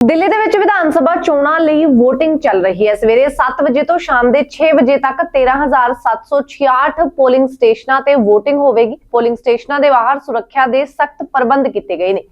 ਦਿੱਲੀ ਦੇ ਵਿੱਚ ਵਿਧਾਨ ਸਭਾ ਚੋਣਾਂ ਲਈ VOTING ਚੱਲ ਰਹੀ ਹੈ। ਸਵੇਰੇ 7 ਵਜੇ ਤੋਂ ਸ਼ਾਮ ਦੇ 6 ਵਜੇ ਤੱਕ 13766 ਪੋਲਿੰਗ ਸਟੇਸ਼ਨਾਂ ਤੇ VOTING ਹੋਵੇਗੀ। ਪੋਲਿੰਗ ਸਟੇਸ਼ਨਾਂ ਦੇ ਬਾਹਰ ਸੁਰੱਖਿਆ ਦੇ ਸਖਤ ਪ੍ਰਬੰਧ ਕੀਤੇ ਗਏ ਨੇ।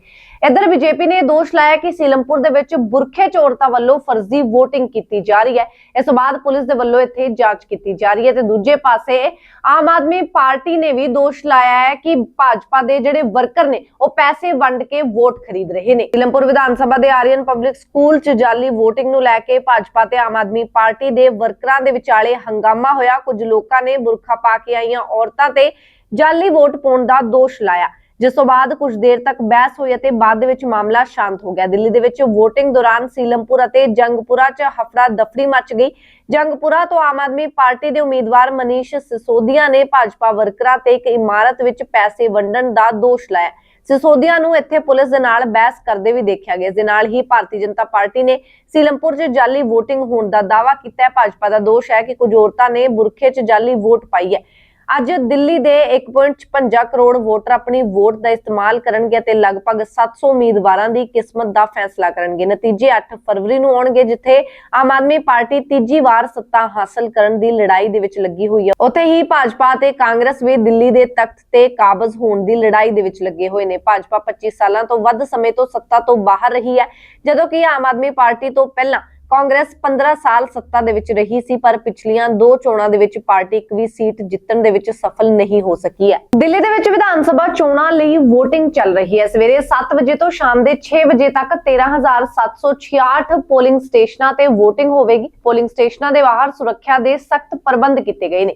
ਇੱਧਰ ਬੀਜੇਪੀ ਨੇ ਦੋਸ਼ ਲਾਇਆ ਕਿ ਸੀਲਮਪੁਰ ਦੇ ਵਿੱਚ ਬੁਰਖੇ ਚੋਰਤਾ ਵੱਲੋਂ ਫਰਜ਼ੀ VOTING ਕੀਤੀ ਜਾ ਰਹੀ ਹੈ। ਇਸ ਤੋਂ ਬਾਅਦ ਪੁਲਿਸ ਦੇ ਵੱਲੋਂ ਇੱਥੇ ਜਾਂਚ ਕੀਤੀ ਜਾ ਰਹੀ ਹੈ ਤੇ ਦੂਜੇ ਪਾਸੇ ਆਮ ਆਦਮੀ ਪਾਰਟੀ ਨੇ ਵੀ ਦੋਸ਼ ਲਾਇਆ ਹੈ ਕਿ ਭਾਜਪਾ ਦੇ ਜਿਹੜੇ ਵਰਕਰ ਨੇ, ਉਹ ਪੈਸੇ ਵੰਡ ਕੇ ਵੋਟ ਖਰੀਦ ਰਹੇ ਨੇ। ਸੀਲਮਪੁਰ ਵਿਧਾਨ ਸਭਾ ਦੇ ਆਰੀਅਨ ਪਬਲਿਕ ਸਕੂਲ 'ਚ ਜਾਲੀ ਵੋਟਿੰਗ ਨੂੰ ਲੈ ਕੇ ਭਾਜਪਾ ਤੇ ਆਮ ਆਦਮੀ ਪਾਰਟੀ ਦੇ ਵਰਕਰਾਂ ਦੇ ਵਿਚਾਲੇ ਹੰਗਾਮਾ ਹੋਇਆ। ਕੁਝ ਲੋਕਾਂ ਨੇ ਬੁਰਖਾ ਪਾ ਕੇ ਆਈਆਂ ਔਰਤਾਂ ਤੇ ਜਾਲੀ ਵੋਟ ਪਾਉਣ ਦਾ ਦੋਸ਼ ਲਾਇਆ। ਜਿਸ ਤੋਂ ਬਾਅਦ ਕੁਝ ਦੇਰ ਤੱਕ ਬਹਿਸ ਹੋਈ ਅਤੇ ਬਾਅਦ ਵਿੱਚ ਮਾਮਲਾ ਸ਼ਾਂਤ ਹੋ ਗਿਆ। ਦਿੱਲੀ ਦੇ ਵਿੱਚ VOTING ਦੌਰਾਨ ਸੀਲਮਪੁਰ ਅਤੇ ਜੰਗਪੁਰਾ 'ਚ ਹਫੜਾ ਦਫੜੀ ਮਚ ਗਈ। ਜੰਗਪੁਰਾ ਤੋਂ ਆਮ ਆਦਮੀ ਪਾਰਟੀ ਦੇ ਉਮੀਦਵਾਰ ਮਨੀਸ਼ ਸਿਸੋਦੀਆ ਨੇ ਭਾਜਪਾ ਵਰਕਰਾਂ ਤੇ ਇੱਕ ਇਮਾਰਤ ਵਿੱਚ ਪੈਸੇ ਵੰਡਣ ਦਾ ਦੋਸ਼ ਲਾਇਆ। ਸਿਸੋਦੀਆ ਨੂੰ ਇੱਥੇ ਪੁਲਿਸ ਦੇ ਨਾਲ ਬਹਿਸ ਕਰਦੇ ਵੀ ਦੇਖਿਆ ਗਿਆ। ਦੇ ਨਾਲ ਹੀ ਭਾਰਤੀ ਜਨਤਾ ਪਾਰਟੀ ਨੇ ਸੀਲਮਪੁਰ 'ਚ ਜਾਲੀ VOTING ਹੋਣ ਦਾ ਦਾਅਵਾ ਕੀਤਾ ਹੈ। ਭਾਜਪਾ ਦਾ ਦੋਸ਼ ਹੈ ਕਿ ਕੁਝ ਔਰਤਾਂ ਨੇ ਬੁਰਖੇ 'ਚ ਜਾਲੀ ਵੋਟ ਪਾਈ ਹੈ। ਅੱਜ ਦਿੱਲੀ ਦੇ 1.56 ਕਰੋੜ ਵੋਟਰ ਆਪਣੀ ਵੋਟ ਦਾ ਇਸਤੇਮਾਲ ਕਰਨਗੇ ਤੇ ਲਗਭਗ 700 ਉਮੀਦਵਾਰਾਂ ਦੀ ਕਿਸਮਤ ਦਾ ਫੈਸਲਾ ਕਰਨਗੇ। ਨਤੀਜੇ 8 ਫਰਵਰੀ ਨੂੰ ਆਉਣਗੇ, ਜਿੱਥੇ ਆਮ ਆਦਮੀ ਪਾਰਟੀ ਤੀਜੀ ਵਾਰ ਸੱਤਾ ਹਾਸਲ ਕਰਨ ਦੀ ਲੜਾਈ ਦੇ ਵਿੱਚ ਲੱਗੀ ਹੋਈ ਹੈ। ਉੱਥੇ ਹੀ ਭਾਜਪਾ ਤੇ ਕਾਂਗਰਸ ਵੀ ਦਿੱਲੀ ਦੇ ਤਖਤ ਤੇ ਕਾਬਜ਼ ਹੋਣ ਦੀ ਲੜਾਈ ਦੇ ਵਿੱਚ ਲੱਗੇ ਹੋਏ ਨੇ। ਭਾਜਪਾ 25 ਸਾਲਾਂ ਤੋਂ ਵੱਧ ਸਮੇਂ ਤੋਂ ਸੱਤਾ ਤੋਂ ਬਾਹਰ ਰਹੀ ਹੈ, ਜਦੋਂ ਕਿ ਆਮ ਆਦਮੀ ਪਾਰਟੀ ਤੋਂ ਪਹਿਲਾਂ ਕਾਂਗਰਸ 15 ਸਾਲ ਸੱਤਾ ਦੇ ਵਿੱਚ ਰਹੀ ਸੀ, ਪਰ ਪਿਛਲੀਆਂ ਦੋ ਚੋਣਾਂ ਦੇ ਵਿੱਚ ਪਾਰਟੀ ਇੱਕ ਵੀ ਸੀਟ ਜਿੱਤਣ ਦੇ ਵਿੱਚ ਸਫਲ ਨਹੀਂ ਹੋ ਸਕੀ ਹੈ। ਦਿੱਲੀ ਦੇ ਵਿੱਚ ਵਿਧਾਨ ਸਭਾ ਚੋਣਾਂ ਲਈ VOTING ਚੱਲ ਰਹੀ ਹੈ। ਸਵੇਰੇ 7 ਵਜੇ ਤੋਂ ਸ਼ਾਮ ਦੇ 6 ਵਜੇ ਤੱਕ 13766 ਪੋਲਿੰਗ ਸਟੇਸ਼ਨਾਂ ਤੇ VOTING ਹੋਵੇਗੀ। ਪੋਲਿੰਗ ਸਟੇਸ਼ਨਾਂ ਦੇ ਬਾਹਰ ਸੁਰੱਖਿਆ ਦੇ ਸਖਤ ਪ੍ਰਬੰਧ ਕੀਤੇ ਗਏ ਨੇ।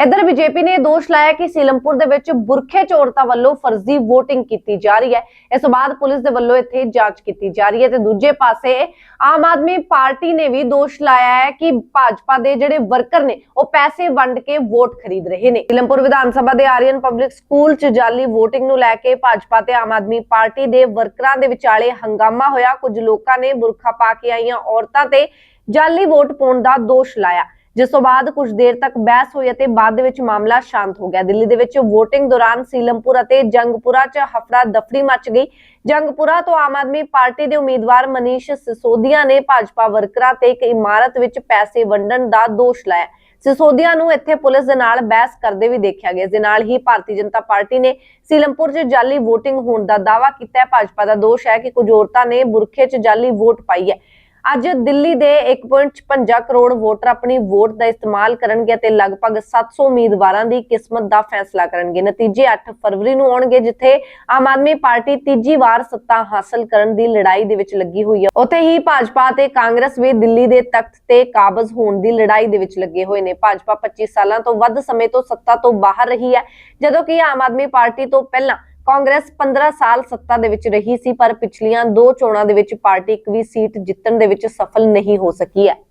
ਇੱਧਰ ਬੀਜੇਪੀ ਨੇ ਦੋਸ਼ ਲਾਇਆ ਕਿ ਸੀਲਮਪੁਰ ਦੇ ਵਿੱਚ ਬੁਰਖੇ ਚੋਰਤਾ ਵੱਲੋਂ ਫਰਜ਼ੀ VOTING ਕੀਤੀ ਜਾ ਰਹੀ ਹੈ। ਇਸ ਤੋਂ ਬਾਅਦ ਪੁਲਿਸ ਦੇ ਵੱਲੋਂ ਇੱਥੇ ਜਾਂਚ ਕੀਤੀ ਜਾ ਰਹੀ ਹੈ ਤੇ ਦੂਜੇ ਪਾਸੇ ਆਮ ਆਦਮੀ ਪਾਰਟੀ ਨੇ ਵੀ ਦੋਸ਼ ਲਾਇਆ ਹੈ ਕਿ ਭਾਜਪਾ ਦੇ ਜਿਹੜੇ ਵਰਕਰ ਨੇ, ਉਹ ਪੈਸੇ ਵੰਡ ਕੇ ਵੋਟ ਖਰੀਦ ਰਹੇ ਨੇ। ਸੀਲਮਪੁਰ ਵਿਧਾਨ ਸਭਾ ਦੇ ਆਰੀਅਨ ਪਬਲਿਕ ਸਕੂਲ 'ਚ ਜਾਲੀ ਵੋਟਿੰਗ ਨੂੰ ਲੈ ਕੇ ਭਾਜਪਾ ਤੇ ਆਮ ਆਦਮੀ ਪਾਰਟੀ ਦੇ ਵਰਕਰਾਂ ਦੇ ਵਿਚਾਲੇ ਹੰਗਾਮਾ ਹੋਇਆ। ਕੁਝ ਲੋਕਾਂ ਨੇ ਬੁਰਖਾ ਪਾ ਕੇ ਆਈਆਂ ਔਰਤਾਂ ਤੇ ਜਾਲੀ ਵੋਟ ਪਾਉਣ ਦਾ ਦੋਸ਼ ਲਾਇਆ। ਜਿਸ ਤੋਂ ਬਾਅਦ ਕੁਝ ਦੇਰ ਤੱਕ ਬਹਿਸ ਹੋਈ ਅਤੇ ਬਾਅਦ ਦੇ ਵਿੱਚ ਮਾਮਲਾ ਸ਼ਾਂਤ ਹੋ ਗਿਆ। ਦਿੱਲੀ ਦੇ ਵਿੱਚ VOTING ਦੌਰਾਨ ਸੀਲਮਪੁਰ ਅਤੇ ਜੰਗਪੁਰਾ 'ਚ ਹਫੜਾ ਦਫੜੀ ਮਚ ਗਈ। ਜੰਗਪੁਰਾ ਤੋਂ ਆਮ ਆਦਮੀ ਪਾਰਟੀ ਦੇ ਉਮੀਦਵਾਰ ਮਨੀਸ਼ ਸਿਸੋਦੀਆ ਨੇ ਭਾਜਪਾ ਵਰਕਰਾਂ ਤੇ ਇੱਕ ਇਮਾਰਤ ਵਿੱਚ ਪੈਸੇ ਵੰਡਣ ਦਾ ਦੋਸ਼ ਲਾਇਆ। ਸਿਸੋਦੀਆ ਨੂੰ ਇੱਥੇ ਪੁਲਿਸ ਦੇ ਨਾਲ ਬਹਿਸ ਕਰਦੇ ਵੀ ਦੇਖਿਆ ਗਿਆ। ਇਸ ਦੇ ਨਾਲ ਹੀ ਭਾਰਤੀ ਜਨਤਾ ਪਾਰਟੀ ਨੇ ਸੀਲਮਪੁਰ 'ਚ ਜਾਲੀ VOTING ਹੋਣ ਦਾ ਦਾਅਵਾ ਕੀਤਾ। ਹੈ ਭਾਜਪਾ ਦਾ ਦੋਸ਼ ਹੈ ਕਿ ਕੁਝ ਔਰਤਾਂ ਨੇ ਬੁਰਖੇ 'ਚ ਜਾਲੀ ਵੋਟ ਪਾਈ ਹੈ। ਅੱਜ ਦਿੱਲੀ ਦੇ 1.56 ਕਰੋੜ ਵੋਟਰ ਆਪਣੀ ਵੋਟ ਦਾ ਇਸਤੇਮਾਲ ਕਰਨਗੇ ਤੇ ਲਗਭਗ 700 ਉਮੀਦਵਾਰਾਂ ਦੀ ਕਿਸਮਤ ਦਾ ਫੈਸਲਾ ਕਰਨਗੇ। ਨਤੀਜੇ 8 ਫਰਵਰੀ ਨੂੰ ਆਉਣਗੇ, ਜਿੱਥੇ ਆਮ ਆਦਮੀ ਪਾਰਟੀ ਤੀਜੀ ਵਾਰ ਸੱਤਾ ਹਾਸਲ ਕਰਨ ਦੀ ਲੜਾਈ ਦੇ ਵਿੱਚ ਲੱਗੀ ਹੋਈ ਹੈ। ਉੱਥੇ ਹੀ ਭਾਜਪਾ ਤੇ ਕਾਂਗਰਸ ਵੀ ਦਿੱਲੀ ਦੇ ਤਖਤ ਤੇ ਕਾਬਜ਼ ਹੋਣ ਦੀ ਲੜਾਈ ਦੇ ਵਿੱਚ ਲੱਗੇ ਹੋਏ ਨੇ। ਭਾਜਪਾ 25 ਸਾਲਾਂ ਤੋਂ ਵੱਧ ਸਮੇਂ ਤੋਂ ਸੱਤਾ ਤੋਂ ਬਾਹਰ ਰਹੀ ਹੈ, ਜਦੋਂ ਕਿ ਆਮ ਆਦਮੀ ਪਾਰਟੀ ਤੋਂ ਪਹਿਲਾਂ ਕਾਂਗਰਸ 15 ਸਾਲ ਸੱਤਾ ਦੇ ਵਿੱਚ ਰਹੀ ਸੀ, ਪਰ ਪਿਛਲੀਆਂ ਦੋ ਚੋਣਾਂ ਦੇ ਵਿੱਚ ਪਾਰਟੀ ਇੱਕ ਵੀ ਸੀਟ ਜਿੱਤਣ ਦੇ ਵਿੱਚ ਸਫਲ ਨਹੀਂ ਹੋ ਸਕੀ ਹੈ।